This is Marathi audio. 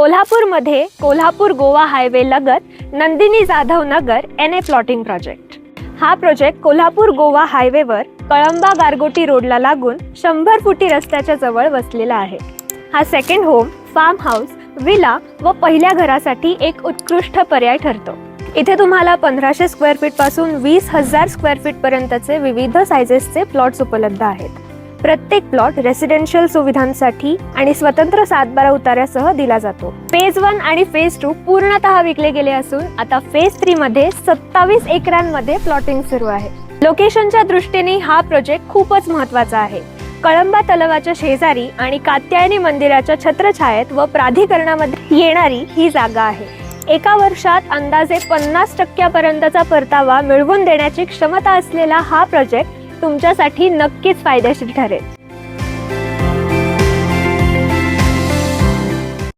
कोल्हापूरमध्ये कोल्हापूर गोवा हायवे लगत Nandini Jadhav Nagar N A plotting project. हा प्रोजेक्ट कोल्हापूर गोवा हायवेवर कळंबा गारगोटी रोडला लागून शंभर फुटी रस्त्याच्या जवळ वसलेला आहे. हा second home farm house villa व पहिल्या घरासाठी एक उत्कृष्ट पर्याय ठरतो. इथे तुम्हाला पंधराशे स्क्वेअर फीटपासून वीस हजार स्क्वेअर फीट पर्यंतचे विविध सायझेसचे प्लॉट्स उपलब्ध आहेत. प्रत्येक प्लॉट रेसिडेन्शियल सुविधांसाठी आणि स्वतंत्र सातबारा उतार्यासह दिला जातो. फेज वन आणि फेज टू पूर्णतः विकले गेले असून आता फेज थ्री मध्ये सत्तावीस एकरांमध्ये प्लॉटिंग सुरू आहे. लोकेशनच्या दृष्टीने हा प्रोजेक्ट खूपच महत्त्वाचा आहे. कळंबा तलावाच्या शेजारी आणि कात्यायनी मंदिराच्या छत्रछायेत व प्राधिकरणामध्ये येणारी ही जागा आहे. एका वर्षात अंदाजे पन्नास टक्क्यापर्यंतचा परतावा मिळवून देण्याची क्षमता असलेला हा प्रोजेक्ट तुमच्यासाठी नक्कीच फायदेशीर ठरेल.